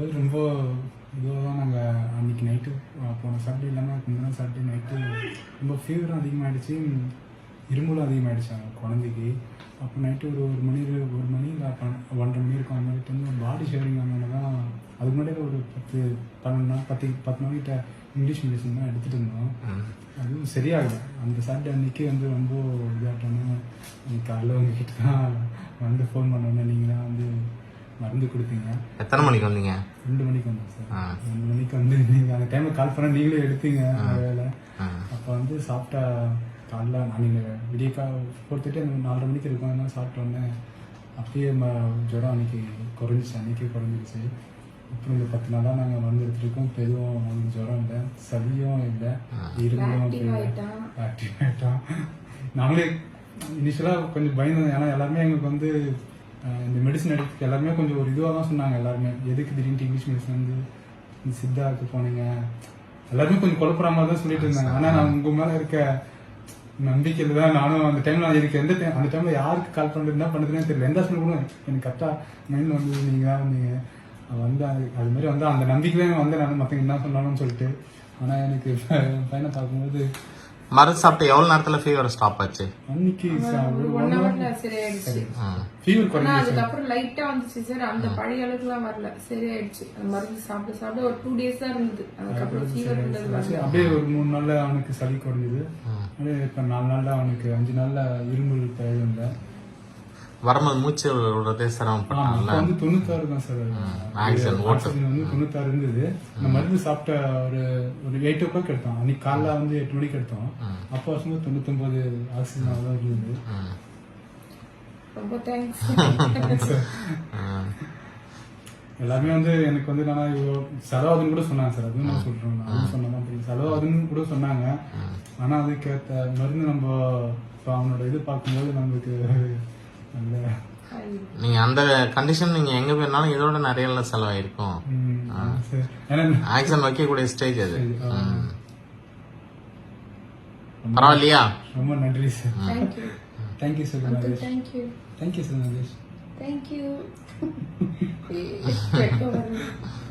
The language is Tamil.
போது ரொம்ப இதுவாக தான் நாங்கள் அன்றைக்கி நைட்டு போன சாட்டர்டே இல்லாமல் முந்தின சாட்டர்டே நைட்டு ரொம்ப ஃபீவரும் அதிகமாகிடுச்சு இரும்பலும் அதிகமாகிடுச்சு குழந்தைக்கு. அப்போ நைட்டு ஒரு ஒரு மணி ஒரு மணி இல்லை ஒன்றரை மணி இருக்கும். அந்த மாதிரி டைம் பாடி ஷேரிங் ஆனோட தான் அதுக்கு முன்னாடி ஒரு பத்து பன்னெண்டு நாள் பத்து பத்து நாள்கிட்ட இங்கிலீஷ் மெடிசன் தான் எடுத்துகிட்டு இருந்தோம். அதுவும் சரியாகல. அந்த சாட்டர்டே அன்னைக்கு வந்து ரொம்ப இதாட்டோன்னா இன்னைக்கு காலைல உங்ககிட்ட தான் வந்து ஃபோன் பண்ணோன்னே நீங்கள் தான் வந்து மருந்து கொடுத்தீங்க. எத்தனை மணிக்கு வந்தீங்க? ரெண்டு மணிக்கு வந்தோம் சார். ரெண்டு மணிக்கு வந்து நீங்கள் அந்த டைமில் கால் பண்ண நீங்களே எடுத்தீங்க அந்த வேலை. அப்போ வந்து சாப்பிட்டா காலைல நான் நீங்கள் விடிய கா பொறுத்துட்டு அந்த நாலரை மணிக்கு இருக்கும் அதனால சாப்பிட்டோன்னே அப்படியே ம ஜுரம் அன்னைக்கு குறைஞ்சிச்சு அன்னைக்கே குறைஞ்சிருச்சு. அப்புறம் இந்த பத்து நாளாக நாங்கள் வந்து எடுத்துருக்கோம் இப்போ எதுவும் அவங்களுக்கு ஜுரம் இல்லை சளியும் இல்லை இருமலும். ஆக்டிவ் நாங்களே இனிஷியலாக கொஞ்சம் பயந்தோம். ஏன்னா எல்லாருமே எங்களுக்கு வந்து இந்த மெடிசன் எடுக்க எல்லாருமே கொஞ்சம் ஒரு இதுவாக தான் சொன்னாங்க எல்லாருமே. எதுக்கு திடீர்னு இங்கிலீஷ் மெடிசன் வந்து இந்த சித்தாவுக்கு போனீங்க? எல்லாருமே கொஞ்சம் குழப்புற மாதிரி தான் சொல்லிட்டு இருந்தாங்க. ஆனால் நான் உங்கள் மேலே இருக்க நம்பிக்கையில் தான் நானும் அந்த டைம்ல எனக்கு எந்த டைம் அந்த டைம்ல யாருக்கு கால் பண்ணுறது என்ன பண்ணுறதுனே தெரியல. எந்த ஹாஸ்பிட்டல் கூட எனக்கு கரெக்டாக மைண்ட் வந்து நீங்க தான் வந்தீங்க வந்து அது அது மாதிரி வந்து அந்த நம்பிக்கையிலேயே வந்து நான். மற்றவங்க என்ன சொன்னாலும் சொல்லிட்டு. ஆனால் எனக்கு பையனை பார்க்கும்போது மருந்து சாப்பிட்டு எவ்வளவு நேரத்துல ஃபீவர் ஸ்டாப் ஆச்சு? அன்னைக்கு ஒன் ஹவர்ல சரியாயிடுச்சு. ஃபீவர் குறைஞ்சிச்சு அதுக்கப்புறம் லைட்டா வந்துச்சு சார். அந்த பழைய அளவுக்குலாம் வரல. சரியாயிடுச்சு அந்த மருந்து சாப்பிட்டு சாப்பிட்டு ஒரு டூ டேஸ் தான் இருந்தது. அதுக்கப்புறம் ஃபீவர் இருந்தது வரல அப்படியே ஒரு மூணு நாள்ல அவனுக்கு சளி குறைஞ்சது. அப்படியே இப்ப நாலு நாள்ல அவனுக்கு அஞ்சு நாள்ல இருமல் இல்லை. வரும்போது மூச்சு விடுறதே அப்ப வந்து தொண்ணூத்தாறு தான் சார். ஆக்சிஜன் ஓட்டம். ஆக்சிஜன் வந்து தொண்ணூத்தாறு இருந்தது. இந்த மருந்து சாப்பிட்ட ஒரு ஒரு எயிட் ஓ கிளாக் எடுத்தோம். அன்னைக்கு காலைல வந்து எட்டு மணிக்கு எடுத்தோம். அப்போ வரும்போது தொண்ணூத்தொன்பது ஆக்சிஜன் தான் இருந்தது. ரொம்ப தேங்க்ஸ். எல்லாமே வந்து எனக்கு வந்து நான் இவ்வளோ செலவாதுன்னு கூட சொன்னாங்க சார். அதுவும் நான் சொல்றேன் அதுவும் சொன்னதான் தெரியும் செலவாதுன்னு கூட சொன்னாங்க. ஆனா அதுக்கேற்ற மருந்து நம்ம இப்போ அவனோட இது பார்க்கும்போது நம்மளுக்கு நீங்க அந்த கண்டிஷன் நீங்க எங்க போயிருந்தாலும் இதோட நிறைய செலவாயிருக்கும். ஆக்சிஜன் வைக்கக்கூடிய ஸ்டேஜ் அது. பரவாயில்லையா? ரொம்ப நன்றி sir. Thank you sir thank you thank you sir thank you